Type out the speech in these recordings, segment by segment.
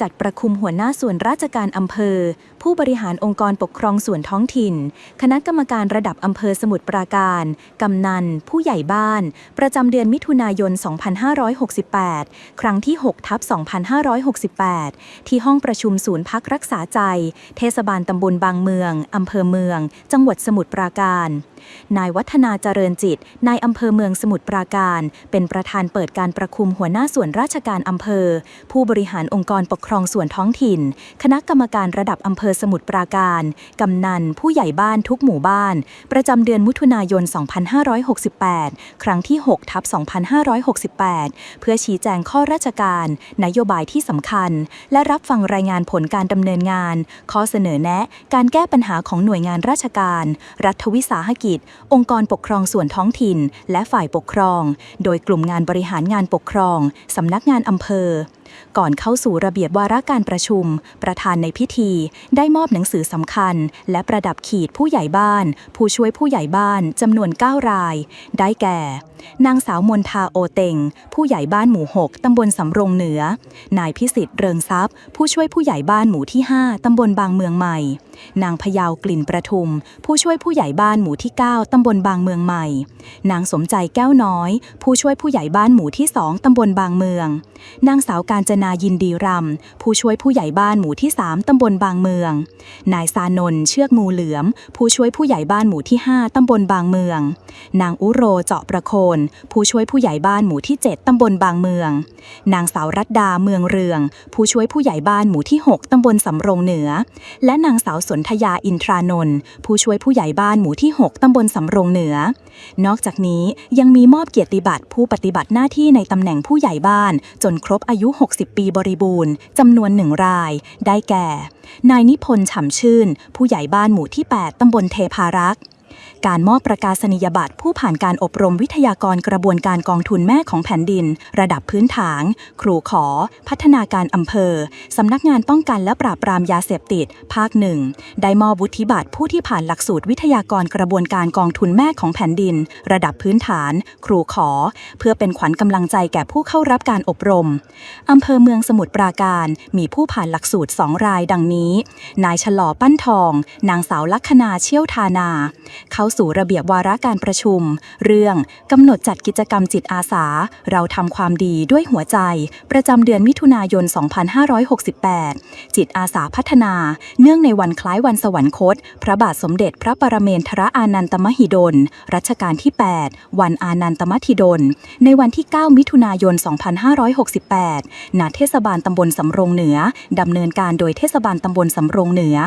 จัดประคุมหัวหน้าส่วนราชการอำเภอ ผู้บริหารองค์กรปกครองส่วนท้องถิ่น คณะกรรมการระดับอำเภอสมุทรปราการ กำนัน ผู้ใหญ่บ้าน ประจำเดือนมิถุนายน 2568 ครั้งที่6ทับ2568 ที่ห้องประชุมศูนย์พักรักษาใจ เทศบาลตำบลบางเมืองอำเภอเมือง จังหวัดสมุทรปราการ นายวัฒนาเจริญจิต นายอำเภอเมืองสมุทรปราการ เป็นประธานเปิดการประคุมหัวหน้าส่วนราชการอำเภอ ผู้บริหารองค์กรปกครองส่วนท้องถิ่น คณะกรรมการระดับอำเภอสมุทรปราการ กำนัน ผู้ใหญ่บ้านทุกหมู่บ้าน ประจำเดือนมิถุนายน 2568 ครั้งที่ 6 ทับ 2568 เพื่อชี้แจงข้อราชการ นโยบายที่สำคัญ และรับฟังรายงานผลการดำเนินงาน ข้อเสนอแนะ การแก้ปัญหาของหน่วยงานราชการ รัฐวิสาหกิจ องค์กรปกครองส่วนท้องถิ่น และฝ่ายปกครอง โดยกลุ่มงานบริหารงานปกครอง สำนักงานอำเภอ ก่อนเข้าสู่ระเบียบวาระการประชุม ประธานในพิธี ได้มอบหนังสือสำคัญ และประดับขีดผู้ใหญ่บ้าน ผู้ช่วยผู้ใหญ่บ้านจำนวน 9 ราย ได้แก่ นางสาวมนทาโอเต็ง ผู้ใหญ่บ้านหมู่ 6 ตำบลสำโรงเหนือ นายพิสิทธิ์เริงทรัพย์ ผู้ช่วยผู้ใหญ่บ้านหมู่ที่ 5 ตำบลบางเมืองใหม่ นางพยาวกลิ่นประทุม ผู้ช่วยผู้ใหญ่บ้านหมู่ที่ 9 ตำบลบางเมืองใหม่ นางสมใจแก้วน้อย ผู้ช่วยผู้ใหญ่บ้านหมู่ที่ 2 ตำบลบางเมือง นางสาวการจนายินดีรำ ผู้ช่วยผู้ใหญ่บ้านหมู่ที่ 3 ตำบลบางเมือง นายสานนเชือกงูเหลือม ผู้ช่วยผู้ใหญ่บ้านหมู่ที่ 5 ตำบลบางเมือง นางอุโรเจาะประโคนผู้ช่วยผู้ใหญ่บ้านหมู่ที่ 7 ตำบลบางเมือง นางสาวรัตดาเมืองเรือง ผู้ช่วยผู้ใหญ่บ้านหมู่ที่ 6 ตำบลสำโรงเหนือ และนางสาวสนธยาอินทรานนท์ผู้ช่วยผู้ใหญ่บ้านหมู่ที่ 6 ตำบลสำโรงเหนือ นอกจากนี้ยังมีมอบเกียรติบัตรผู้ปฏิบัติหน้าที่ในตำแหน่งผู้ใหญ่บ้าน จนครบอายุ 60 ปีบริบูรณ์จำนวนหนึ่งราย ได้แก่ นายนิพนธ์ฉ่ำชื่น ผู้ใหญ่บ้านหมู่ที่ 8 ตำบลเทพารักษ์ การมอบประกาศนียบัตรผู้ผ่านการอบรมวิทยากรกระบวนการกองทุนแม่ของแผ่นดิน ระดับพื้นฐาน ครูขอ พัฒนาการอำเภอ สำนักงานป้องกันและปราบปรามยาเสพติด ภาคหนึ่งได้มอบวุฒิบัตรผู้ที่ผ่านหลักสูตรวิทยากรกระบวนการกองทุนแม่ของแผ่นดิน ระดับพื้นฐาน ครูขอ เพื่อเป็นขวัญกำลังใจแก่ผู้เข้ารับการอบรมอำเภอเมืองสมุทรปราการมีผู้ผ่านหลักสูตร2รายดังนี้ นายฉลอปั้นทอง นางสาวลัคนาเชี่ยวทานา เขาสู่ระเบียบวาระการประชุม เรื่องกำหนดจัดกิจกรรมจิตอาสา เราทำความดีด้วยหัวใจ ประจำเดือนมิถุนายน 2568 จิตอาสาพัฒนา เนื่องในวันคล้ายวันสวรรคต พระบาทสมเด็จพระปรเมนทรอานันตมหิดล รัชกาลที่ 8 วันอานันตมหิดล ในวันที่ 9 มิถุนายน 2568 ณ เทศบาลตำบลสำโรงเหนือดำเนินการโดยเทศบาลตำบลสำโรงเหนือ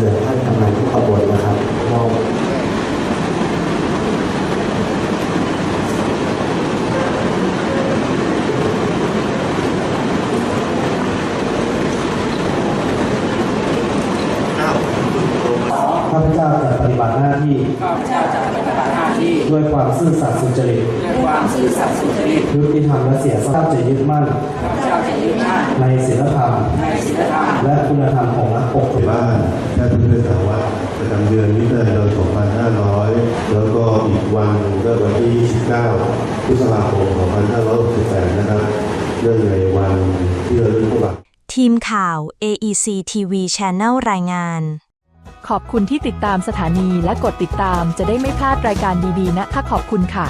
เชิญท่านกำนันทุกขบวนนะครับมอบข้าพเจ้าจะปฏิบัติหน้าที่ข้าพเจ้าจะปฏิบัติหน้าที่ด้วยความซื่อสัตย์สุจริตด้วยความซื่อสัตย์สุจริตยุติธรรมและเสียสละจะยึดมั่นข้าพเจ้าจะยึดมั่นในศีลธรรมในศีลธรรมและคุณธรรม 29 พฤษภาคม 2568 นะครับเนื่องในวันที่ระลึกพระบทีมข่าว AEC TV Channel รายงาน ขอบคุณที่ติดตามสถานีและกดติดตามจะได้ไม่พลาดรายการดีๆ นะคะขอบคุณค่ะ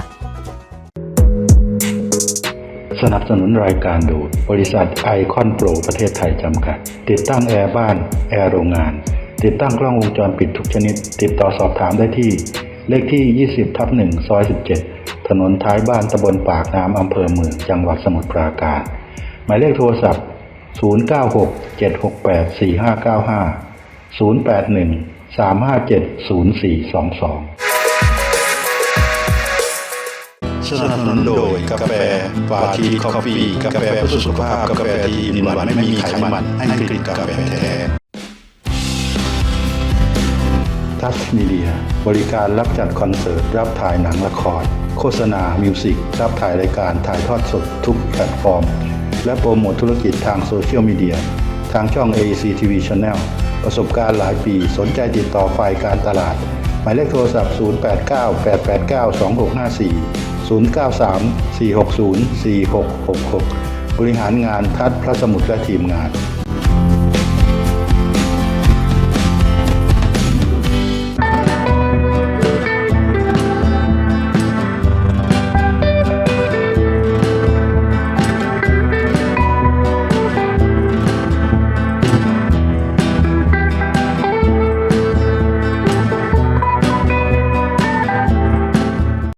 สนับสนุนรายการดูบริษัทไอคอนโปรประเทศไทยจำกัด ติดตั้งแอร์บ้าน แอร์โรงงาน ติดตั้งกล้องวงจรปิดทุกชนิด ติดต่อสอบถามได้ที่ เลขที่ 20ทับ1ซอย 17 ถนนท้ายบ้านตำบลปากน้ำอำเภอเมืองจังหวัดสมุทรปราการ หมายเลขโทรศัพท์ 096 768 4595 081 357 0422 สนับสนุนโดยกาแฟปาทีคอฟฟี่กาแฟเพื่อสุขภาพ กาแฟที่อินวันไม่มีไขมันให้กลิ่นกาแฟแท้ทัชมีเดียบริการรับจัดคอนเสิร์ต รับถ่ายหนังละคร โฆษณา มิวสิกรับถ่ายรายการถ่ายทอดสดทุกแพลตฟอร์ม และโปรโมทธุรกิจทางโซเชียลมีเดียทางช่อง AEC TV Channel ประสบการณ์หลายปีสนใจติดต่อฝ่ายการตลาด หมายเลขโทรศัพท์ 089 889 2654 093 460 4666 บริหารงานทัดพระสมุทรและทีมงาน